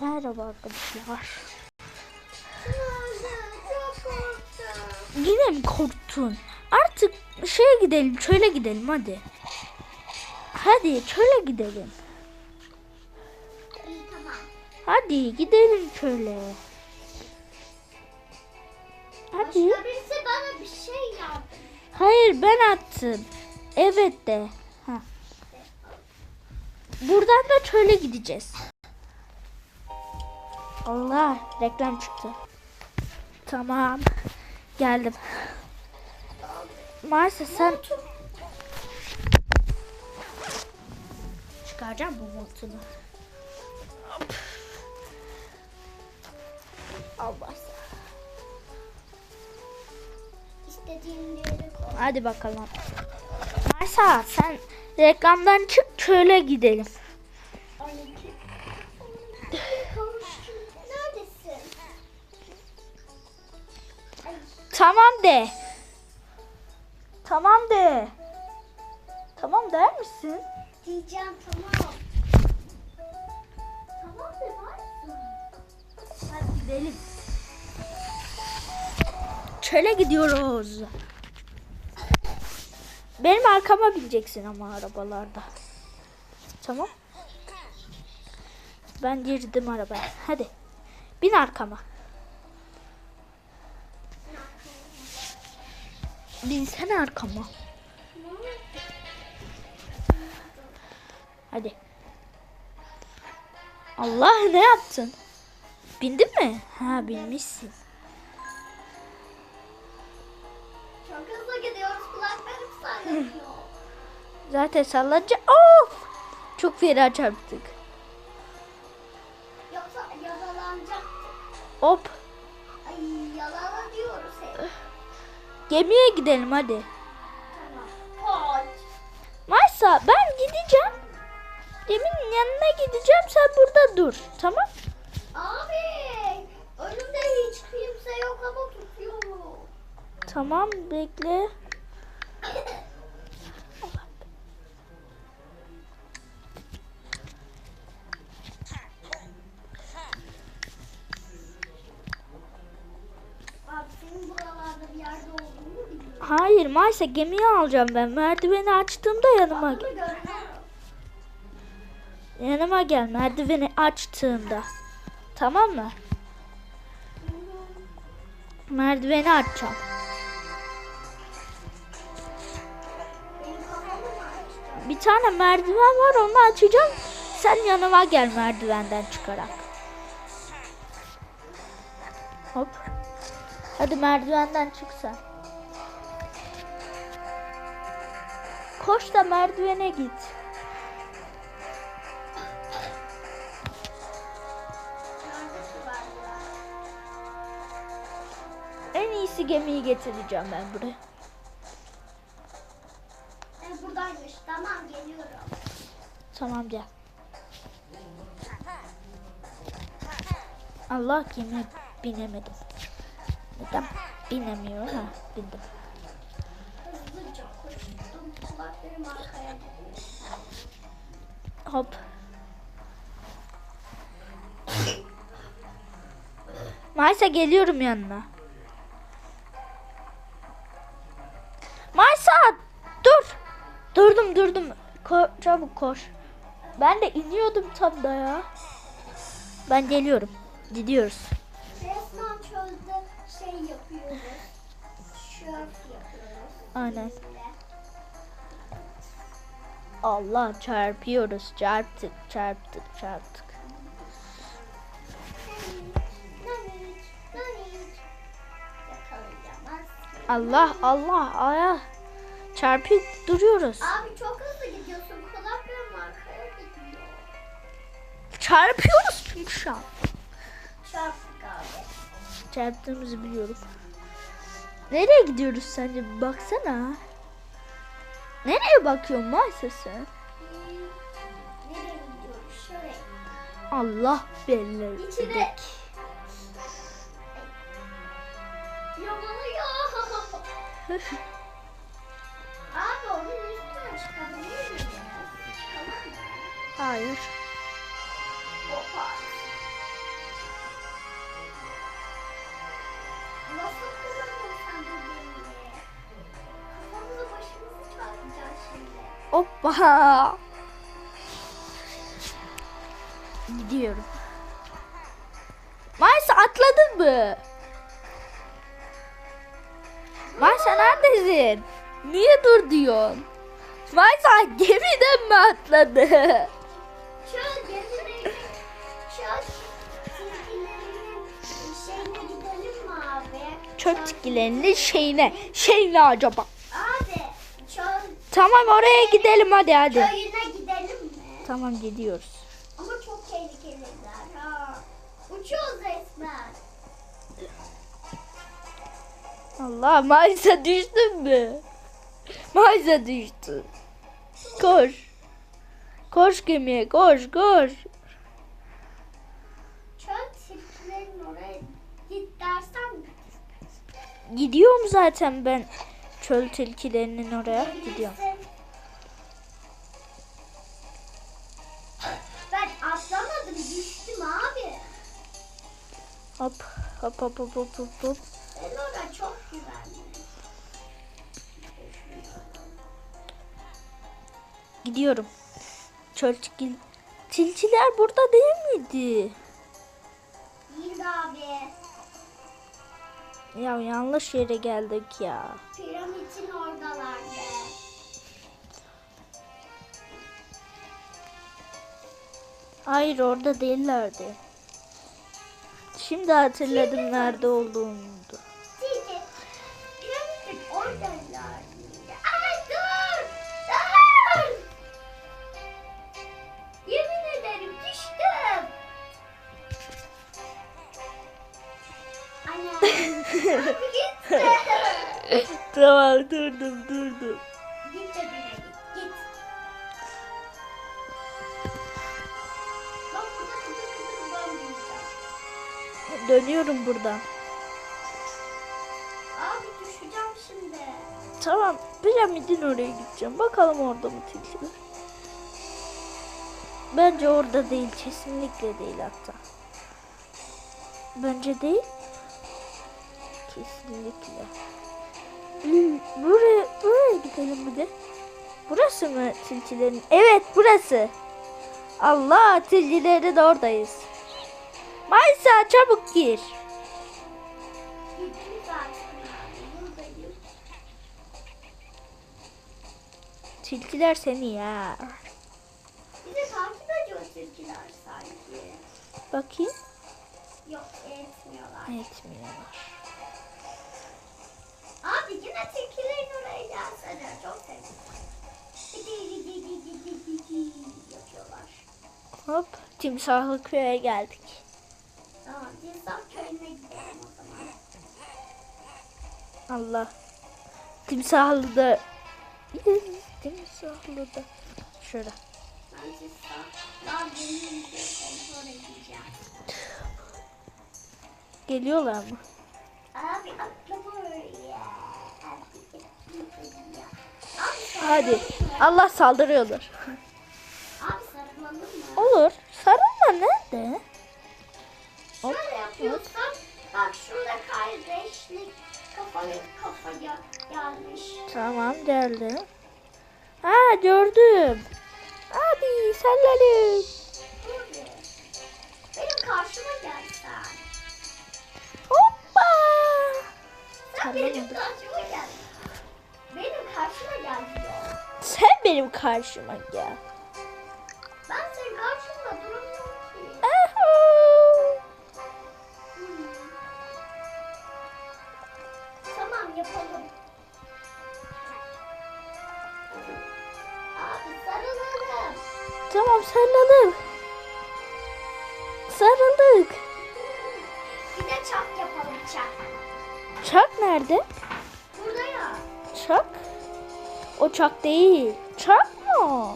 Merhaba arkadaşlar. Yine mi korktun? Artık şeye gidelim, çöle gidelim hadi. Hadi çöle gidelim. İyi tamam. Hadi gidelim çöle. Hadi. Başka birisi bana bir şey yaptı. Hayır ben attım. Evet de. Ha. Buradan da çöle gideceğiz. Allah reklam çıktı. Tamam. Geldim. Maalesef sen çıkaracağım bu montunu. Allah. İstediğim yere koy. Hadi bakalım. Maysa sen reklamdan çık çöle gidelim. Tamam de. Tamam de. Tamam der misin? Diyeceğim tamam. Tamam de varsın. Hadi gidelim. Çöle gidiyoruz. Benim arkama bineceksin ama arabalarda. Tamam. Ben girdim arabaya. Hadi. Bin arkama. Binsene arkama. Hadi. Allah ne yaptın? Bindin mi? Ha binmişsin. Çok hızlı gidiyoruz. Kulaklarım sallanıyor. Zaten sallanınca of! Çok fena çarptık. Yoksa yaralanacak. Hop. Gemiye gidelim hadi. Maysa ben gideceğim. Geminin yanına gideceğim sen burada dur. Tamam? Abi. Önümde hiç kimse yok ama tutuyorum. Tamam bekle. Hayır Maysa gemiyi alacağım ben. Merdiveni açtığımda yanıma gel. Yanıma gel merdiveni açtığımda. Tamam mı? Merdiveni açacağım. Bir tane merdiven var onu açacağım. Sen yanıma gel merdivenden çıkarak. Hop. Hadi merdivenden çık Koş da merdivene git. En iyisi gemiyi getireceğim ben buraya. E, buradaymış. Tamam geliyorum. Tamam gel. Allah gemiye binemedim. Neden binemiyorum? Ha bindim. Hop. Maysa geliyorum yanına. Maysa dur. Durdum durdum. Ko- çabuk koş. Ben de iniyordum tam da ya. Ben geliyorum. Gidiyoruz. Resmen çölde şey yapıyoruz. Şörf yapıyoruz. Aynen. Allah çarpıyoruz. Çarptık çarptık çarptık. Allah Allah aya çarpıp duruyoruz. Abi çok hızlı gidiyorsun. Kulaklarım arkaya gidiyor. Çarpıyoruz çünkü şu an. Çarptık abi. Çarptığımızı biliyorum. Nereye gidiyoruz sence? Baksana. Nereye bakıyorsun Maysası? Allah belli. İçine. Yamalıyor. Abi onun üstüne çıkabilir? Hayır. Opa. Nasıl Hoppa. Gidiyorum. Maysa atladın mı? Maysa neredesin? Niye dur diyorsun? Maysa gemiden mi atladı? Çöp çikilerinin şeyine. Şey ne acaba? Tamam oraya gidelim hadi hadi. köyüne gidelim mi? Tamam gidiyoruz. Ama çok tehlikeliler ha. Uçuyoruz resmen. Allah Maysa düştün mü? Maysa düştü. Koş. Koş gemiye koş koş. Çöl çiftlerin oraya git dersen Gidiyorum zaten ben çöl tilkilerinin oraya gidiyorum. Ben atlamadım düştüm abi. Hop hop hop hop hop hop. hop. Ben orada çok güvenli. Gidiyorum. Çöl tilki. Tilkiler burada değil miydi? Değil abi. Ya yanlış yere geldik ya. Hayır orada değillerdi. Şimdi hatırladım nerede olduğumu. Değil. Piramitin oradalardı. Dönüyorum buradan. Abi düşeceğim şimdi. Tamam piramidin oraya gideceğim. Bakalım orada mı tilkiler. Bence orada değil. Kesinlikle değil hatta. Bence değil. Kesinlikle. Hmm, Buraya, buraya gidelim bir de. Burası mı tilkilerin? Evet burası. Allah tilkileri de oradayız. Maysa çabuk gir. Tilkiler seni ya. Bizi takip ediyor tilkiler sanki. Bakayım. Yok etmiyorlar. Etmiyorlar. Abi yine tilkilerin oraya gelsene. Çok sevdim. Hop timsahlı köye geldik. Tamam Dinsaf köyüne gidelim o zaman. Allah. Timsahlı da. Timsahlı da. Şöyle. Ben Dinsaf. Daha benim bir kontrol edeceğim. Geliyorlar mı? Abi atla buraya. Hadi. Allah saldırıyorlar. Abi sarılalım mı? Olur. Sarılma nerede? Hop, Şöyle yapıyorsan bak şurada kardeşlik kafaya kafaya gelmiş. Tamam geldi. Ha gördüm. Sallalım. Burada. Benim karşıma gelsen. Hoppa. Sen benim karşıma gel. Benim karşıma gel diyor. Sen benim karşıma gel. Tamam sarılalım. Sarıldık. Bir de çak yapalım çak. Çak nerede? Burada ya. Çak? O çak değil. Çak mı?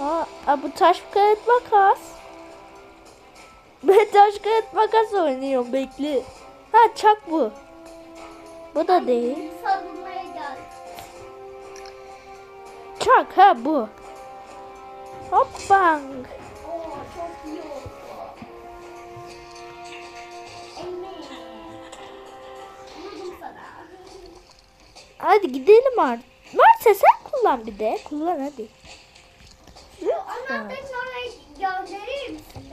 Aa, bu taş kağıt makas. Ben taş kağıt makas oynuyorum bekle. Ha çak bu. Bu da değil. Çak ha bu. Hop bang. Oo çok iyi oldu. Evet. Hadi gidelim artık. Varsa sen kullan bir de. Kullan hadi. Şu anahtarın oraya gönderir misin?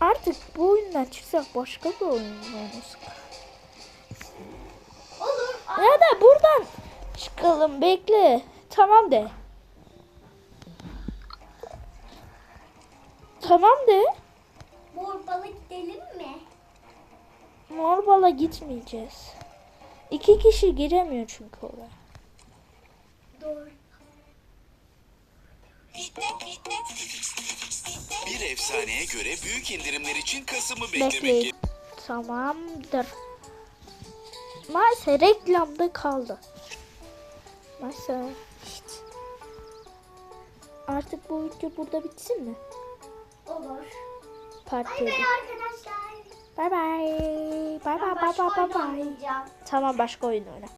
Artık bu oyundan çıksak başka bir oyun oynarız. Olur. Ya da buradan çıkalım bekle. Tamam de. Tamam de. Mor balık gidelim mi? Morbala gitmeyeceğiz. İki kişi giremiyor çünkü oraya. Doğru. Bir efsaneye göre büyük indirimler için Kasım'ı beklemek Bekleyin. Tamamdır. Maalesef reklamda kaldı. Maalesef. işte. Artık bu video burada bitsin mi? Olur. Part Bay 7. bay arkadaşlar. Bye bye. Bye bye Ben bye başka bye oyun bye bye. oynayacağım. Tamam başka oyun oyna.